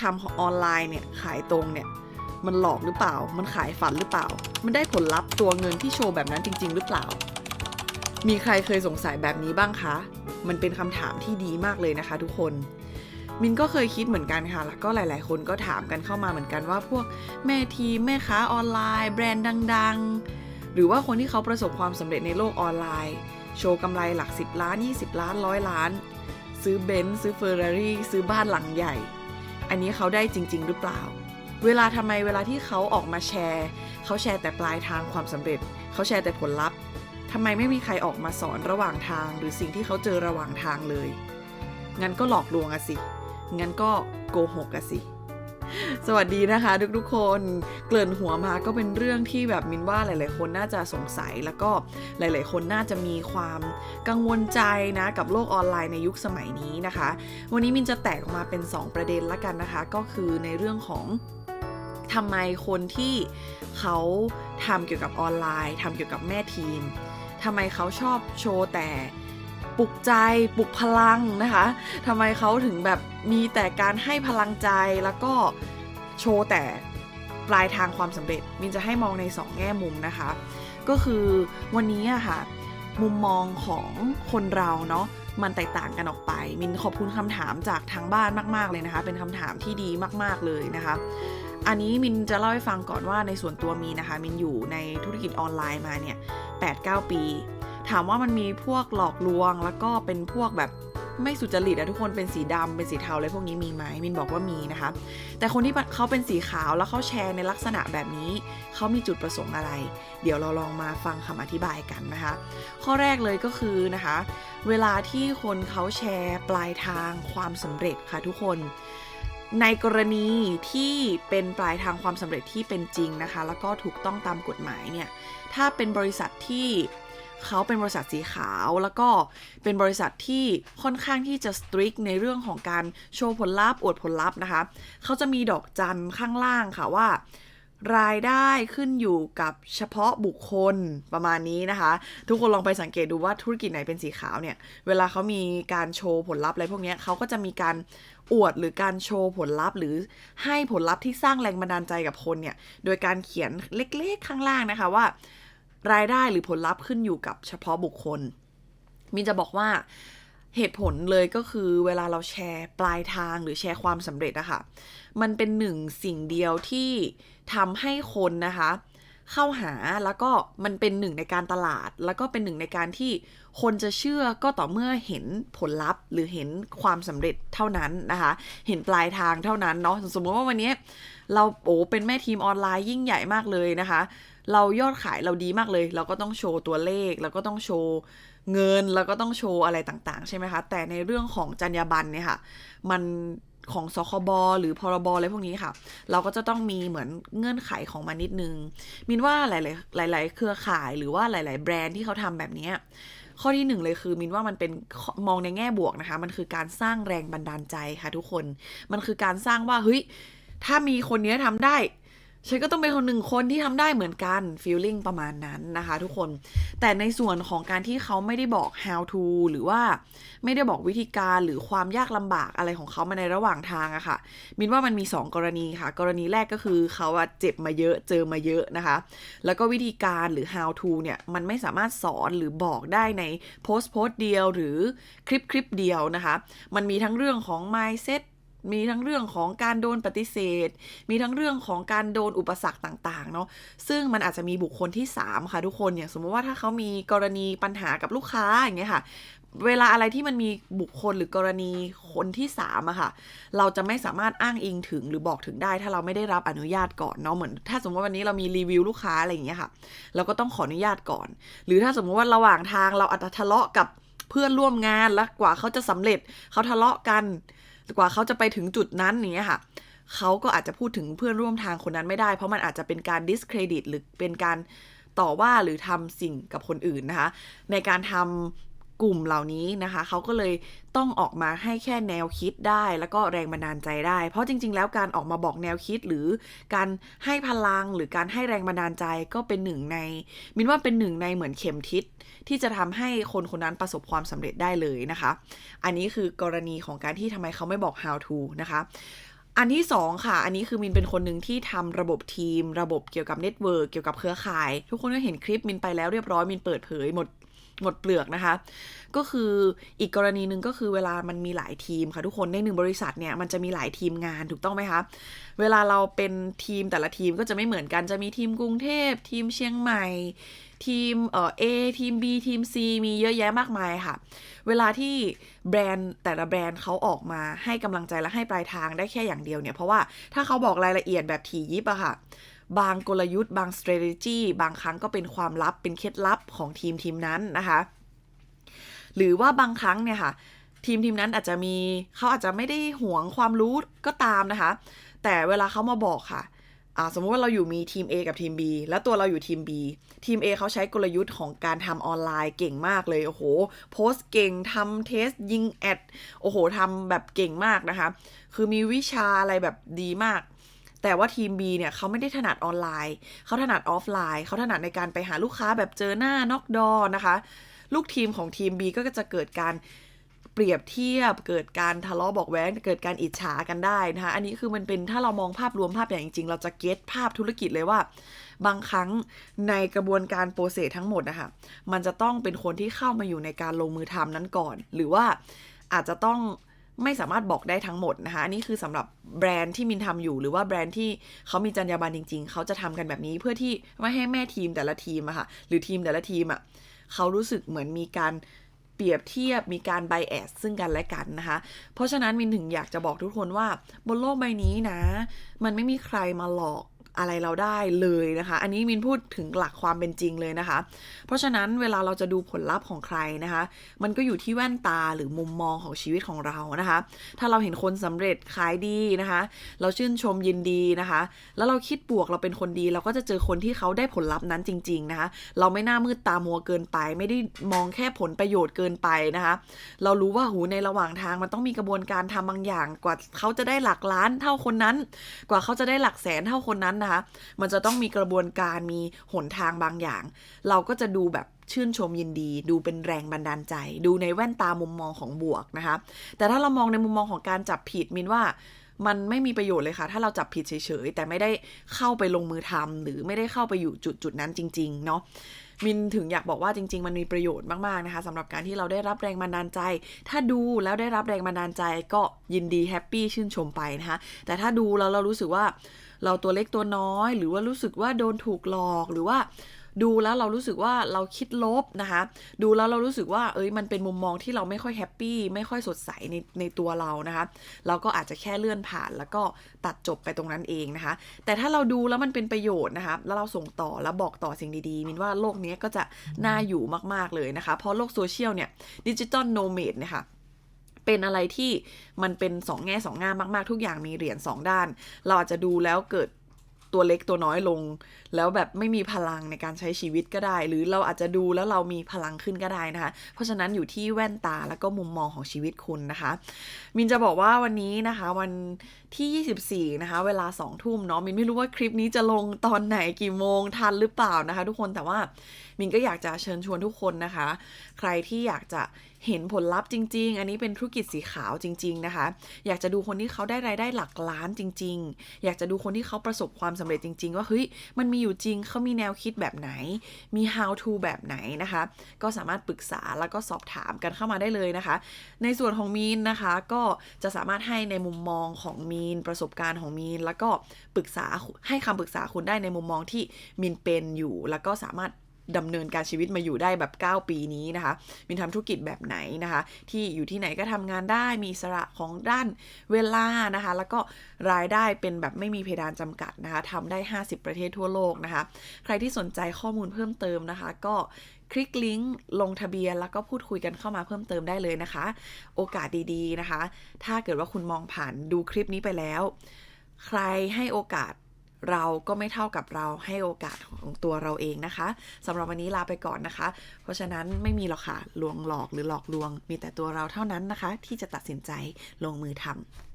ทำออนไลน์เนี่ยขายตรงเนี่ยมันหลอกหรือเปล่า มันขายฝันหรือเปล่า มันได้ผลลัพธ์ตัวเงินที่โชว์แบบนั้นจริง ๆ หรือเปล่า มีใครเคยสงสัยแบบนี้บ้างคะ มันเป็นคำถามที่ดีมากเลยนะคะ ทุกคน มินก็เคยคิดเหมือนกันค่ะ แล้วก็หลาย ๆ คนก็ถามกันเข้ามาเหมือนกันว่าพวกแม่ทีมแม่ค้าออนไลน์ แบรนด์ดัง ๆ หรือว่าคนที่เขาประสบความสำเร็จในโลกออนไลน์ โชว์กำไรหลัก 10 ล้าน 20 ล้านร้อยล้าน ซื้อเบนซ์ซื้อเฟอร์รารี่ซื้อบ้านหลังใหญ่ อันนี้เขาได้จริง ๆ หรือเปล่า เวลาทำไมเวลาที่เขาออกมาแชร์ เขาแชร์แต่ปลายทางความสำเร็จ เขาแชร์แต่ผลลัพธ์ทำไมไม่มีใครออกมาสอนระหว่างทาง หรือสิ่งที่เขาเจอระหว่างทางเลย งั้นก็หลอกลวงอะสิ งั้นก็โกหกอะสิ สวัสดีนะคะ ทุกๆคนเกริ่นหัวมาก็เป็นเรื่องที่แบบมินว่าหลาย ๆ คนน่าจะสงสัยแล้วก็หลาย ๆ คนน่าจะมีความกังวลใจนะกับโลกออนไลน์ในยุคสมัยนี้นะคะ วันนี้มินจะแตกออกมาเป็น 2 ประเด็นละกันนะคะ ก็คือในเรื่องของทำไมคนที่เขาทำเกี่ยวกับออนไลน์ทำเกี่ยวกับแม่ทีมทำไมเขาชอบโชว์แต่ ปลุกใจปลุกพลังนะคะทำไมเขาถึงแบบมีแต่การให้พลังใจแล้วก็โชว์แต่ปลายทางความสำเร็จ มินจะให้มองใน 2 แง่มุมนะคะ ก็คือวันนี้อะค่ะ มุมมองของคนเราเนาะมันแตกต่างกันออกไป มินขอบคุณคำถามจากทางบ้านมากๆเลยนะคะ เป็นคำถามที่ดีมากๆเลยนะคะ อันนี้มินจะเล่าให้ฟังก่อนว่าในส่วนตัวมีนะคะ มินอยู่ในธุรกิจออนไลน์มาเนี่ย8-9 ปี ถามว่ามันมีพวกหลอกลวง แล้วก็เป็นพวกแบบไม่สุจริตอะทุกคนเป็นสีดำเป็นสีเทาอะไรพวกนี้มีไหมมินบอกว่ามีนะคะ แต่คนที่เขาเป็นสีขาวแล้วเขาแชร์ในลักษณะแบบนี้ เขามีจุดประสงค์อะไร เดี๋ยวเราลองมาฟังคำอธิบายกันนะคะ ข้อแรกเลยก็คือนะคะ เวลาที่คนเขาแชร์ปลายทางความสำเร็จค่ะทุกคนในกรณีที่เป็นปลายทางความสำเร็จที่เป็นจริงนะคะ แล้วก็ถูกต้องตามกฎหมายเนี่ย ถ้าเป็นบริษัทที่ เขาเป็นบริษัทสีขาวแล้วก็เป็นบริษัทที่ค่อนข้างที่จะสตริกในเรื่องของการโชว์ผลลัพธ์อวดผลลัพธ์นะคะ เขาจะมีดอกจันข้างล่างค่ะว่า รายได้ขึ้นอยู่กับเฉพาะบุคคลประมาณนี้นะคะ ทุกคนลองไปสังเกตดูว่าธุรกิจไหนเป็นสีขาวเนี่ย เวลาเขามีการโชว์ผลลัพธ์อะไรพวกนี้เขาก็จะมีการอวดหรือการโชว์ผลลัพธ์หรือให้ผลลัพธ์ที่สร้างแรงบันดาลใจกับคนเนี่ย โดยการเขียนเล็กๆข้างล่างนะคะว่า รายได้หรือผลลัพธ์ขึ้นอยู่กับเฉพาะบุคคล มินจะบอกว่าเหตุผลเลยก็คือเวลาเราแชร์ปลายทางหรือแชร์ความสำเร็จอะค่ะ มันเป็นหนึ่งสิ่งเดียวที่ทำให้คนนะคะ เข้าหาแล้วก็มันเป็นหนึ่งในการตลาด แล้วก็เป็นหนึ่งในการที่คนจะเชื่อก็ต่อเมื่อเห็นผลลัพธ์ หรือเห็นความสำเร็จเท่านั้นนะคะ เห็นปลายทางเท่านั้นเนาะสมมติว่าวันนี้ เราโอ้เป็นแม่ทีมออนไลน์ยิ่งใหญ่มากเลยนะคะ เรายอดขายเราดีมากเลย เราก็ต้องโชว์ตัวเลข เราก็ต้องโชว์เงิน แล้วก็ต้องโชว์อะไรต่างๆ ใช่ไหมคะ แต่ในเรื่องของจรรยาบรรณเนี่ยค่ะ มันของสคบหรือพรบอะไรพวกนี้ค่ะ เราก็จะต้องมีเหมือนเงื่อนไขของมันนิดนึง มินว่าหลาย ๆ หลาย ๆ เครือข่ายหรือว่าหลาย ๆ แบรนด์ที่เขาทำแบบนี้ข้อที่หนึ่งเลยคือมินว่ามันเป็นมองในแง่บวกนะคะ มันคือการสร้างแรงบันดาลใจค่ะทุกคน มันคือการสร้างว่าเฮ้ย ถ้ามีคนนี้ทำได้ฉันก็ต้องเป็นคนหนึ่งคนที่ทำได้เหมือนกัน feeling ประมาณนั้นนะคะทุกคน แต่ในส่วนของการที่เขาไม่ได้บอก how to หรือว่าไม่ได้บอกวิธีการหรือความยากลำบากอะไรของเขามาในระหว่างทางอะค่ะ มินว่ามันมี 2 กรณีค่ะ กรณีแรกก็คือเขาอะเจ็บมาเยอะเจอมาเยอะนะคะ แล้วก็วิธีการหรือ how to เนี่ยมันไม่สามารถสอนหรือบอกได้ในโพสต์โพสต์เดียวหรือคลิปคลิปเดียวนะคะ มันมีทั้งเรื่องของ mindset มีทั้งเรื่องของการโดนปฏิเสธ มีทั้งเรื่องของการโดนอุปสรรคต่างๆเนาะซึ่งมันอาจจะมีบุคคลที่ 3 ค่ะทุกคนอย่างสมมติว่าถ้าเขามีกรณีปัญหากับลูกค้าอย่างเงี้ยค่ะเวลาอะไรที่มันมีบุคคลหรือกรณีคนที่3อะค่ะ เราจะไม่สามารถอ้างอิงถึงหรือบอกถึงได้ ถ้าเราไม่ได้รับอนุญาตก่อนเนาะเหมือน ถ้าสมมติว่าวันนี้เรามีรีวิวลูกค้าอะไรอย่างเงี้ยค่ะ เราก็ต้องขออนุญาตก่อน หรือถ้าสมมติว่าระหว่างทางเราอาจจะทะเลาะกับเพื่อนร่วมงานแล้วกว่าเขาจะสำเร็จเขาทะเลาะกัน กว่าเขาจะไปถึงจุดนั้นอย่างเงี้ยค่ะเขาก็อาจจะพูดถึงเพื่อนร่วมทางคนนั้นไม่ได้ เพราะมันอาจจะเป็นการ discredit หรือเป็นการต่อว่าหรือทำสิ่งกับคนอื่นนะคะ ในการทำ กลุ่มเหล่านี้นะคะ เขาก็เลยต้องออกมาให้แค่แนวคิดได้ แล้วก็แรงบันดาลใจได้ เพราะจริง ๆ แล้วการออกมาบอกแนวคิดหรือการให้พลังหรือการให้แรงบันดาลใจก็เป็นหนึ่งใน มินว่าเป็นหนึ่งในเหมือนเข็มทิศที่จะทำให้คนคนนั้นประสบความสำเร็จได้เลยนะคะ อันนี้คือกรณีของการที่ทำไมเขาไม่บอก how to นะคะอันที่สองค่ะ อันนี้คือมินเป็นคนหนึ่งที่ทำระบบทีม ระบบเกี่ยวกับเน็ตเวิร์กเกี่ยวกับเครือข่าย ทุกคนก็เห็นคลิปมินไปแล้วเรียบร้อยมินเปิดเผยหมด หมดเปลือกนะคะ ก็คืออีกกรณีหนึ่งก็คือเวลามันมีหลายทีมค่ะทุกคนในหนึ่งบริษัทเนี่ยมันจะมีหลายทีมงานถูกต้องไหมคะ เวลาเราเป็นทีมแต่ละทีมก็จะไม่เหมือนกันจะมีทีมกรุงเทพ ทีมเชียงใหม่ ทีมเอ่อ A ทีม B ทีม C มีเยอะแยะมากมายค่ะ เวลาที่แบรนด์แต่ละแบรนด์เขาออกมาให้กำลังใจและให้ปลายทางได้แค่อย่างเดียวเนี่ยเพราะว่าถ้าเขาบอกรายละเอียดแบบถี่ยิบอะค่ะ บางกลยุทธ์ บาง strategy บางครั้งก็เป็นความลับเป็นเคล็ดลับของทีมทีมนั้นนะคะ หรือว่าบางครั้งเนี่ยค่ะ ทีมทีมนั้นอาจจะมีเขาอาจจะไม่ได้หวงความรู้ก็ตามนะคะ แต่เวลาเขามาบอกค่ะสมมุติว่าเราอยู่มีทีม A กับทีม B แล้วตัวเราอยู่ทีม B ทีม A เขาใช้กลยุทธ์ของการทำออนไลน์เก่งมากเลย โอ้โห โพสต์เก่งทำเทสยิงแอด โอ้โหทำแบบเก่งมากนะคะ คือมีวิชาอะไรแบบดีมาก แต่ว่าทีม B เนี่ยเขาไม่ได้ถนัดออนไลน์ เขาถนัดออฟไลน์ เขาถนัดในการไปหาลูกค้าแบบเจอหน้านอกดอนะคะ ลูกทีมของทีม B ก็จะเกิดการเปรียบเทียบ เกิดการทะเลาะบอกแว้ง เกิดการอิจฉากันได้นะคะ อันนี้คือมันเป็นถ้าเรามองภาพรวมภาพอย่างจริง ๆ เราจะเก็ตภาพธุรกิจเลยว่า บางครั้งในกระบวนการโปรเซสทั้งหมดนะคะ มันจะต้องเป็นคนที่เข้ามาอยู่ในการลงมือทำนั้นก่อน หรือว่าอาจจะต้อง ไม่สามารถบอกได้ทั้งหมดนะคะอันนี้คือสำหรับแบรนด์ที่มินทำอยู่ หรือว่าแบรนด์ที่เขามีจรรยาบรรณจริง ๆ เขาจะทำกันแบบนี้เพื่อที่ไม่ให้แม่ทีมแต่ละทีมอะค่ะ หรือทีมแต่ละทีมอะเขารู้สึกเหมือนมีการเปรียบเทียบมีการไบแอสซึ่งกันและกันนะคะ เพราะฉะนั้นมินถึงอยากจะบอกทุกคนว่าบนโลกใบนี้นะ มันไม่มีใครมาหลอก อะไรเราได้เลยนะคะ อันนี้มินพูดถึงหลักความเป็นจริงเลยนะคะ เพราะฉะนั้นเวลาเราจะดูผลลัพธ์ของใครนะคะ มันก็อยู่ที่แว่นตาหรือมุมมองของชีวิตของเรานะคะ ถ้าเราเห็นคนสำเร็จขายดีนะคะ เราชื่นชมยินดีนะคะ แล้วเราคิดบวกเราเป็นคนดี เราก็จะเจอคนที่เขาได้ผลลัพธ์นั้นจริง ๆนะคะ เราไม่น่ามืดตามัวเกินไป ไม่ได้มองแค่ผลประโยชน์เกินไปนะคะ เรารู้ว่าหูในระหว่างทางมันต้องมีกระบวนการทำบางอย่างกว่าเขาจะได้หลักล้านเท่าคนนั้น กว่าเขาจะได้หลักแสนเท่าคนนั้นนะคะ มันจะต้องมีกระบวนการมีหนทางบางอย่าง เราก็จะดูแบบชื่นชมยินดี ดูเป็นแรงบันดาลใจ ดูในแว่นตามุมมองของบวกนะคะ แต่ถ้าเรามองในมุมมองของการจับผิดมินว่ามันไม่มีประโยชน์เลยค่ะ ถ้าเราจับผิดเฉยๆ แต่ไม่ได้เข้าไปลงมือทำหรือไม่ได้เข้าไปอยู่จุดจุดๆนั้นจริง ๆ เนาะมินถึงอยากบอกว่าจริง ๆ มันมีประโยชน์มากๆนะคะสำหรับการที่เราได้รับแรงบันดาลใจ ถ้าดูแล้วได้รับแรงบันดาลใจก็ยินดีแฮปปี้ชื่นชมไปนะคะแต่ถ้าดูแล้วเรารู้สึกว่า เราตัวเล็กตัวน้อย หรือว่ารู้สึกว่าโดนถูกหลอกหรือว่าดูแล้วเรารู้สึกว่าเราคิดลบนะคะ ดูแล้วเรารู้สึกว่าเอ้ยมันเป็นมุมมองที่เราไม่ค่อยแฮปปี้ไม่ค่อยสดใสในในตัวเรานะคะ เราก็อาจจะแค่เลื่อนผ่าน แล้วก็ตัดจบไปตรงนั้นเองนะคะ แต่ถ้าเราดูแล้วมันเป็นประโยชน์นะคะแล้วเราส่งต่อแล้วบอกต่อสิ่งดีๆมินว่าโลกนี้ก็จะน่าอยู่มากๆเลยนะคะ เพราะโลกโซเชียลเนี่ยดิจิตอลโนเมดเนี่ยค่ะ เป็นอะไรที่มันเป็นสองแง่สองงามมากๆ ทุกอย่างมีเหรียญสองด้าน เราอาจจะดูแล้วเกิดตัวเล็กตัวน้อยลง แล้วแบบไม่มีพลังในการใช้ชีวิตก็ได้ หรือเราอาจจะดูแล้วเรามีพลังขึ้นก็ได้นะคะ เพราะฉะนั้นอยู่ที่แว่นตาแล้วก็มุมมองของชีวิตคุณนะคะ มินจะบอกว่าวันนี้นะคะวันที่ 24 นะคะ เวลา 2 ทุ่มเนาะมินไม่รู้ว่าคลิปนี้จะลงตอนไหนกี่โมงทันหรือเปล่านะคะ ทุกคนแต่ว่ามินก็อยากจะเชิญชวนทุกคนนะคะ ใครที่อยากจะ เห็นผลลัพธ์จริง ๆ อันนี้เป็นธุรกิจสีขาวจริง ๆ นะคะ อยากจะดูคนที่เขาได้รายได้หลักล้านจริง ๆ อยากจะดูคนที่เขาประสบความสำเร็จจริง ๆ ว่าเฮ้ยมันมีอยู่จริงเขามีแนวคิดแบบไหน มี how to แบบไหนนะคะ ก็สามารถปรึกษาแล้วก็สอบถามกันเข้ามาได้เลยนะคะ ในส่วนของมีนนะคะก็จะสามารถให้ในมุมมองของมีนประสบการณ์ของมีน แล้วก็ปรึกษาให้คำปรึกษาคุณได้ในมุมมองที่มีนเป็นอยู่ แล้วก็สามารถ ดำเนินการชีวิตมาอยู่ได้แบบ 9 ปีนี้นะคะ มินทำธุรกิจแบบไหนนะคะ ที่อยู่ที่ไหนก็ทำงานได้มีสระของด้านเวลานะคะ แล้วก็รายได้เป็นแบบไม่มีเพดานจำกัดนะคะทำได้ 50 ประเทศทั่วโลกนะคะ ใครที่สนใจข้อมูลเพิ่มเติมนะคะ ก็คลิกลิงก์ลงทะเบียนแล้วก็พูดคุยกันเข้ามาเพิ่มเติมได้เลยนะคะ โอกาสดีๆนะคะ ถ้าเกิดว่าคุณมองผ่านดูคลิปนี้ไปแล้ว ใครให้โอกาส เราก็ไม่เท่ากับเราให้โอกาสของตัวเราเองนะคะสำหรับวันนี้ลาไปก่อนนะคะ เพราะฉะนั้นไม่มีหรอกค่ะลวงหลอกหรือหลอกลวง มีแต่ตัวเราเท่านั้นนะคะ ที่จะตัดสินใจลงมือทำ